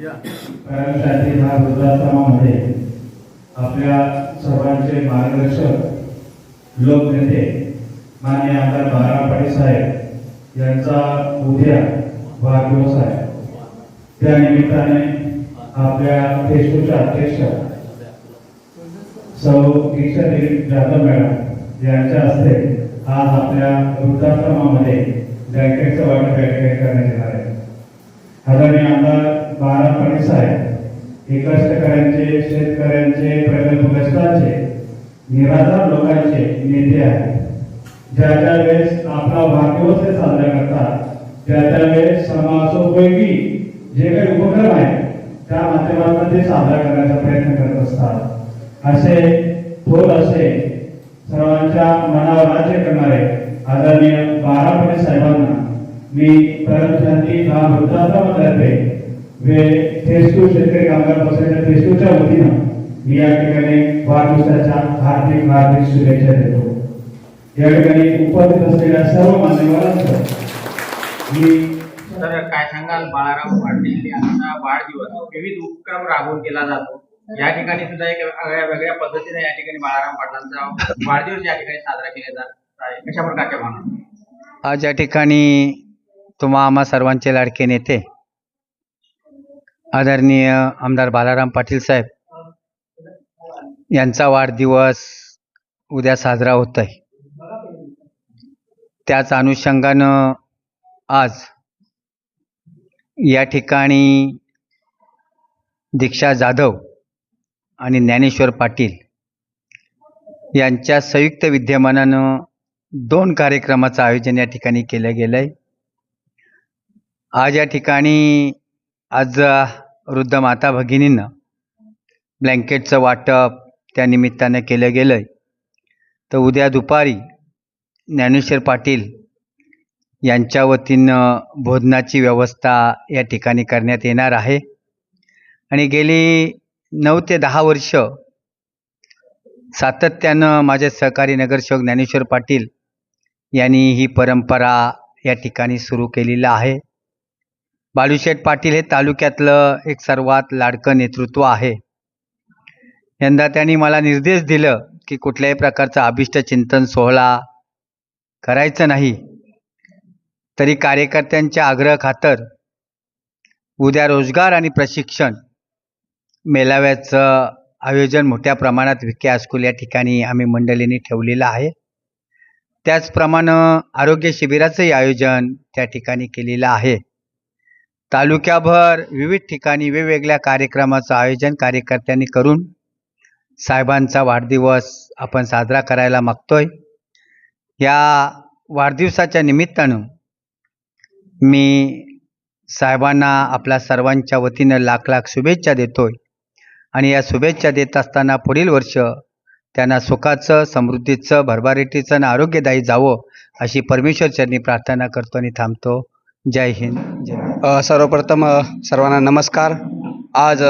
शांती हा वृद्धाश्रमामध्ये आपल्या सर्वांचे मार्गदर्शक लोकनेते मान्य आमदार बारा पाटील साहेब यांचा उद्या वाढदिवस आहे. त्या निमित्ताने आपल्या फेसबुकच्या अध्यक्ष सौ दीक्षादेवी जाधव मॅडम यांच्या हस्ते आज आपल्या वृद्धाश्रमामध्ये बँकेचं वाटप करण्यात येणार आहे. आदरणीय आमदार बारा पाटील साहेब हे कष्टकऱ्यांचे शेतकऱ्यांचे प्रगल्भग्रस्तांचे निराधार लोकांचे नेते आहेत. ज्या ज्या वेळेस आपला वाढदिवस साजरा करतात त्या त्या वेळेस समाजोपयोगी जे काही उपक्रम आहेत त्या माध्यमातून ते साजरा करण्याचा प्रयत्न करत असतात. असे थोर असे सर्वांच्या मनावर राज्य करणारे आदरणीय बारा साहेबांना मी परमशांती हा वृद्धाश्रमातर्फे फेसटू शेतकरी कामगार पक्षाच्या फेसटूच्या वतीनं मी या ठिकाणी वाढदिवसाच्या हार्दिक हार्दिक शुभेच्छा देतो. या ठिकाणी उपस्थित असलेल्या सर्व मान्यवरांचं मी तर काय सांगाल? बाळाराम पाटील यांचा वाढदिवस विविध उपक्रम राबवून केला जातो. या ठिकाणी सुद्धा एक वेगळ्या वेगळ्या पद्धतीने या ठिकाणी बाळाराम पाटलांचा वाढदिवस या ठिकाणी साजरा केला जात आहे. कशा प्रकारच्या भावना? आज या ठिकाणी तुम्हा आम्हा सर्वांचे लाडके नेते आदरणीय आमदार बालाराम पाटील साहेब यांचा वाढदिवस उद्या साजरा होत आहे त्याच अनुषंगानं आज या ठिकाणी दीक्षा जाधव आणि ज्ञानेश्वर पाटील यांच्या संयुक्त विद्यमानानं दोन कार्यक्रमाचं आयोजन या ठिकाणी केलं गेलं आहे आज या ठिकाणी आज वृद्ध माता भगिनींना ब्लँकेटचं वाटप त्या निमित्तानं केलं गेलं आहे तर उद्या दुपारी ज्ञानेश्वर पाटील यांच्या वतीनं भोजनाची व्यवस्था या ठिकाणी करण्यात येणार आहे. आणि गेली नऊ ते दहा वर्ष सातत्यानं माझे सहकारी नगरसेवक ज्ञानेश्वर पाटील यांनी ही परंपरा या ठिकाणी सुरू केलेलं आहे. बालूशेठ पाटील हे तालुक्यातलं एक सर्वात लाडकं नेतृत्व आहे. यंदा त्यांनी मला निर्देश दिलं की कुठल्याही प्रकारचा अभिष्ट चिंतन सोहळा करायचं नाही. तरी कार्यकर्त्यांच्या आग्रह खातर उद्या रोजगार आणि प्रशिक्षण मेळाव्याचं आयोजन मोठ्या प्रमाणात विखे हायस्कूल या ठिकाणी आम्ही मंडळींनी ठेवलेलं आहे. त्याचप्रमाणे आरोग्य शिबिराचंही आयोजन त्या ठिकाणी केलेलं आहे. तालुक्याभर विविध ठिकाणी वेगवेगळ्या कार्यक्रमाचं आयोजन कार्यकर्त्यांनी करून साहेबांचा वाढदिवस आपण साजरा करायला मागतोय. या वाढदिवसाच्या निमित्तानं मी साहेबांना आपल्या सर्वांच्या वतीनं लाख लाख शुभेच्छा देतोय आणि या शुभेच्छा देत असताना पुढील वर्ष त्यांना सुखाचं समृद्धीचं भरभराटीचं आणि आरोग्यदायी जावं अशी परमेश्वर चरणी प्रार्थना करतो आणि थांबतो. जय हिंद। जय सर्वप्रथम सर्वांना नमस्कार. आज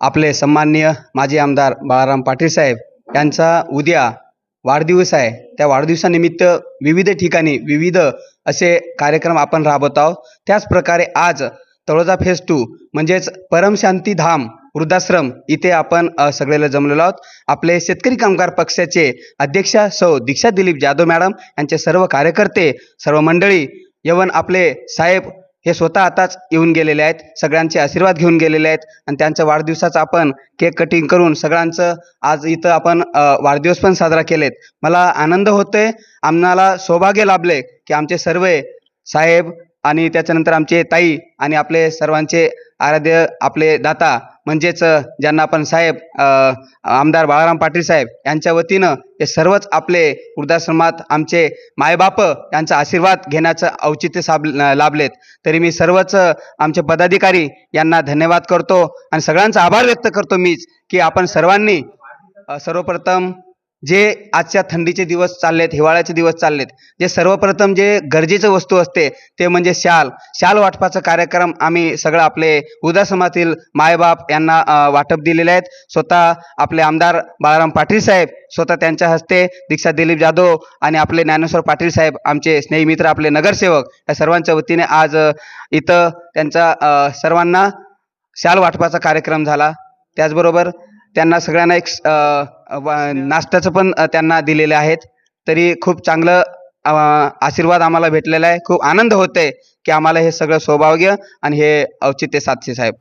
आपले सन्माननीय माजी आमदार बाळाराम पाटील साहेब यांचा उद्या वाढदिवस आहे. त्या वाढदिवसानिमित्त विविध ठिकाणी विविध असे कार्यक्रम आपण राबवत आहोत. त्याच प्रकारे आज तळोजा फेज टू म्हणजेच परमशांती धाम वृद्धाश्रम इथे आपण सगळेला जमलेलो आहोत. आपले शेतकरी कामगार पक्षाचे अध्यक्ष सौ दीक्षा दिलीप जाधव मॅडम यांचे सर्व कार्यकर्ते सर्व मंडळी यवन आपले साहेब हे स्वतः आताच येऊन गेलेले आहेत सगळ्यांचे आशीर्वाद घेऊन गेलेले आहेत आणि त्यांच्या वाढदिवसाचं आपण केक कटिंग करून सगळ्यांचं आज इथं आपण वाढदिवस पण साजरा केलेत. मला आनंद होतोय आम्हाला सौभाग्य लाभले की आमचे सर्व साहेब आणि त्याच्यानंतर आमचे ताई आणि आपले सर्वांचे आराध्य आपले दाता म्हणजेच ज्यांना आपण साहेब आमदार बाळाराम पाटील साहेब यांच्या वतीनं हे सर्वच आपले वृद्धाश्रमात आमचे मायबाप यांचा आशीर्वाद घेण्याचं औचित्य साब लाभलेत. तरी मी सर्वच आमचे पदाधिकारी यांना धन्यवाद करतो आणि सगळ्यांचा आभार व्यक्त करतो मीच की आपण सर्वांनी सर्वप्रथम जे आजच्या थंडीचे दिवस चाललेत हिवाळ्याचे दिवस चाललेत जे सर्वप्रथम जे गरजेचं वस्तू असते ते म्हणजे शाल. शाल वाटपाचा कार्यक्रम आम्ही सगळं आपले उदासमातील मायबाप यांना वाटप दिलेले आहेत. स्वतः आपले आमदार बाळाराम पाटील साहेब स्वतः त्यांच्या हस्ते दीक्षा दिलीप जाधव आणि आपले ज्ञानेश्वर पाटील साहेब आमचे स्नेही मित्र आपले नगरसेवक या सर्वांच्या वतीने आज इथं त्यांचा सर्वांना शाल वाटपाचा कार्यक्रम झाला. त्याचबरोबर त्यांना सगळ्यांना एक नाश्त्याचं पण त्यांना दिलेले आहेत. तरी खूप चांगलं आशीर्वाद आम्हाला भेटलेला आहे. खूप आनंद होते की आम्हाला हे सगळं सौभाग्य आणि हे औचित्य साधते साहेब.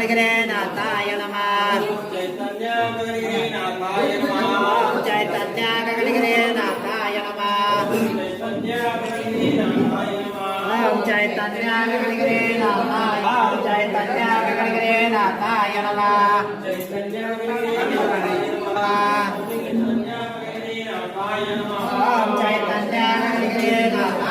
గణగిరే నాథాయ నమ. చైతన్య గణగిరే నాథాయ నమ. ఓం చైతన్య గణగిరే నాథ చైతన్య గణగిరే నాథాయ నమ. ఓం చైతన్య గణగిరే నాథ